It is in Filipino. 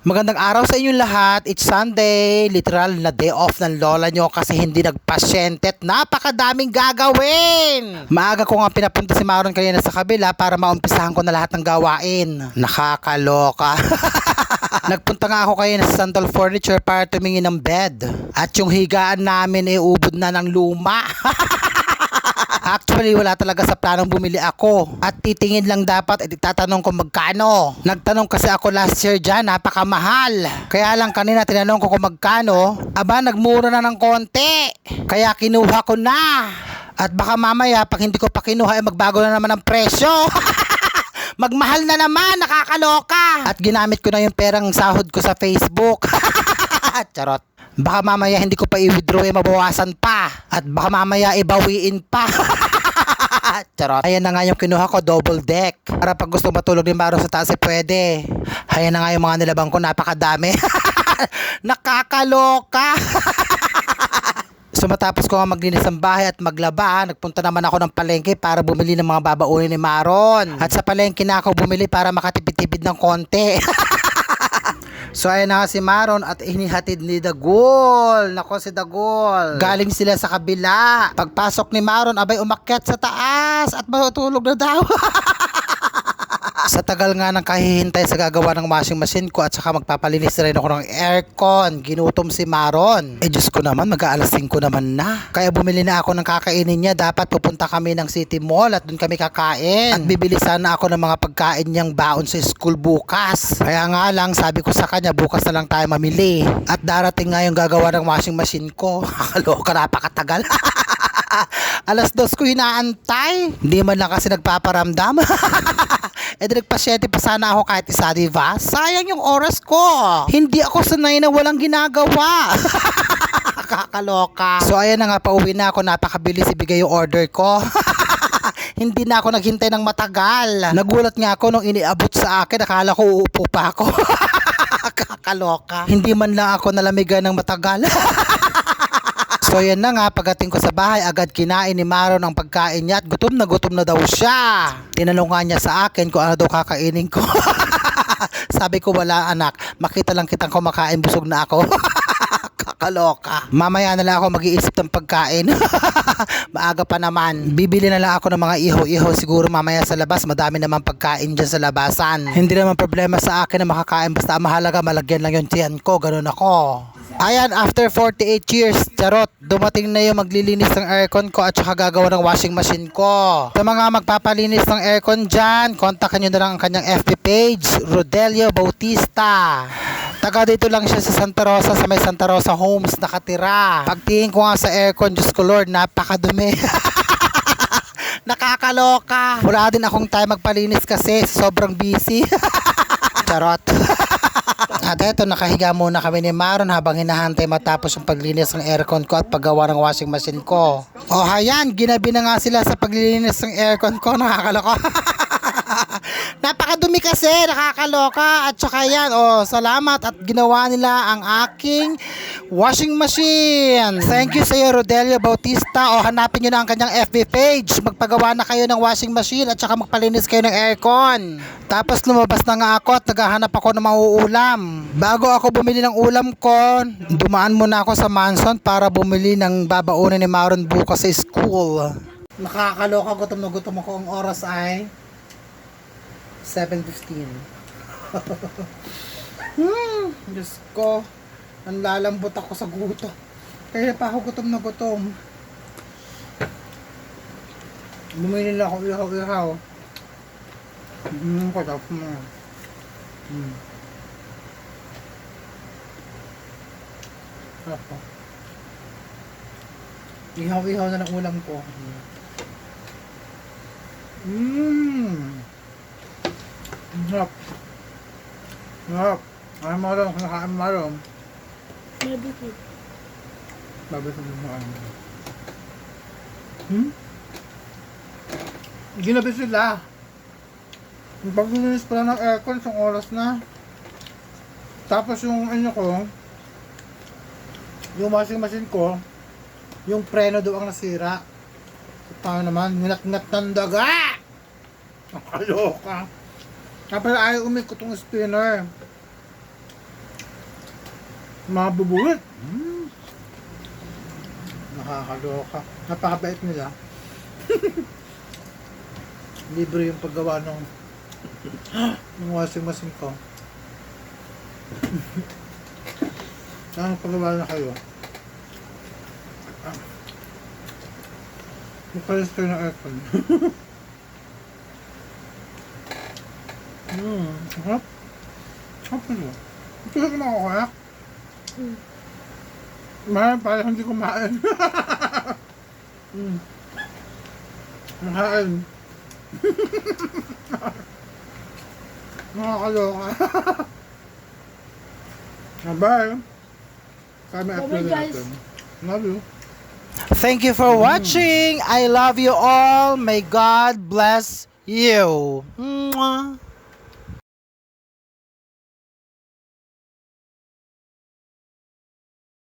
Magandang araw sa inyong lahat. It's Sunday. Literal na day off ng lola nyo kasi hindi nagpasyente at napakadaming gagawin. Maaga ko nga pinapunta si Maron kanina sa kabila para maumpisahan ko na lahat ng gawain. Nakakaloka. Nagpunta nga ako kanina sa Sandal Furniture para tumingin ng bed. At yung higaan namin ay ubod na ng luma. Actually, wala talaga sa planong bumili ako. At titingin lang dapat at itatanong ko magkano. Nagtanong kasi ako last year dyan, napakamahal. Kaya lang kanina tinanong ko kung magkano. Aba, nagmura na ng konti. Kaya kinuha ko na. At baka mamaya, pag hindi ko pa kinuha, ay magbago na naman ang presyo. Magmahal na naman, nakakaloka. At ginamit ko na yung perang sahod ko sa Facebook. Charot. Baka mamaya hindi ko pa i-withdraw eh, mabawasan pa. At baka mamaya ibawiin pa. Charot. Ayan na nga yung kinuha ko, double deck. Para pag gusto matulog ni Maro sa taas eh pwede. Ayan na nga yung mga nilabang ko, napakadami. Nakakaloka. So matapos ko nga maglinis ng bahay at maglaba, nagpunta naman ako ng palengke para bumili ng mga babaunin ni Maron. At sa palengke na ako bumili para makatipid-tipid ng konti. So ayun na nga si Maron at inihatid ni Dagol. Nako si Dagol. Galing sila sa kabila. Pagpasok ni Maron, abay umakyat sa taas at matutulog na daw. sa tagal nga ng kahihintay sa gagawa ng washing machine ko at saka magpapalinis rin ako ng aircon. Ginutom si Maron. Eh Diyos ko naman, mag-aalas 5 naman na. Kaya bumili na ako ng kakainin niya. Dapat pupunta kami ng City Mall at doon kami kakain. At bibili sana ako ng mga pagkain niyang baon sa school bukas. Kaya nga lang, sabi ko sa kanya, bukas na lang tayo mamili. At darating nga yung gagawa ng washing machine ko. Kaloka, napakatagal. Alas dos ko hinaantay. Hindi man lang kasi nagpaparamdam. eh nagpasyente pa sana ako kahit isa, di ba? Sayang yung oras ko. Hindi ako sanay na walang ginagawa. Kakaloka. So ayan na nga, pauwi na ako. Napakabilis ibigay yung order ko. Hindi na ako naghintay ng matagal. Nagulat nga ako nung iniabot sa akin. Akala ko uupo pa ako. Kakaloka. Hindi man lang ako nalamigan ng matagal. So yan na nga, pagdating ko sa bahay, agad kinain ni Maro ng pagkain niya at gutom na gutom na daw siya. Tinanong nga niya sa akin kung ano daw kakainin ko. Sabi ko wala anak, makita lang kitang kumakain, busog na ako. Kakaloka. Mamaya na lang ako mag-iisip ng pagkain. Maaga pa naman. Bibili na lang ako ng mga iho-iho siguro mamaya sa labas. Madami naman pagkain dyan sa labasan. Hindi naman problema sa akin na makakain. Basta mahalaga malagyan lang yung tiyan ko. Ganun ako. Ayan, after 48 years, charot, dumating na yung maglilinis ng aircon ko at saka gagawa ng washing machine ko. Sa mga magpapalinis ng aircon dyan, kontakan nyo na lang ang kanyang FB page, Rodelio Bautista. Taga dito lang siya sa Santa Rosa, sa may Santa Rosa Homes nakatira. Pagtingin ko nga sa aircon, Diyos ko Lord, napakadumi. Nakakaloka. Wala din akong time magpalinis kasi sobrang busy. Charot. At eto, nakahiga muna kami ni Maron habang hinahantay matapos yung paglinis ng aircon ko at paggawa ng washing machine ko. O hayan, ginabi na nga sila sa paglilinis ng aircon ko. Nakakaloka. Napakadumi kasi, nakakaloka. At saka yan, oh, salamat at ginawa nila ang aking washing machine. Thank you sa iyo, Rodelio Bautista. O hanapin nyo na ang kanyang FB page. Magpagawa na kayo ng washing machine at saka magpalinis kayo ng aircon. Tapos lumabas na nga ako at naghahanap ako ng mauulam. Bago ako bumili ng ulam ko, dumaan muna ako sa Manson para bumili ng babaunin ni Maron bukas sa school. Nakakaloka, gutom na gutom ako. Ang oras ay 7.15. hmm, Diyos ko. Nanlalambot ako sa gutom. Kaya pa ako gutom na gutom. Bumili lang ako ihaw-ihaw. Hmm, katap mo. Sarap po. Ihaw-ihaw na ng ulam ko. Mmm. Sarap. Sarap. Ay, marong. Nakain marong. Food. Babi sa mga Hmm? Ginabi sila. Yung paglilinis pala ng aircon, isang oras na. Tapos yung ano ko, yung washing machine ko, yung preno daw ang nasira. So, paano naman? Ninat-nat ng daga! Nakaloka. Tapos ayaw umikot yung spinner. Mga bubuwit. Mm. Nakakaloka. Napakabait nila. Libre yung paggawa ng ng washing machine ko. Saan paggawa na kayo? Ah. Magpalis kayo ng aircon. Hmm, sarap. Sarap nito. Ito yung kumakakuha. Hmm. Mahal parang hindi kumain. mm. Nakain. Nakakaloka. Bye. Kami Bye-bye, upload guys. natin. Love you. Thank you for watching. I love you all. May God bless you. Mwah.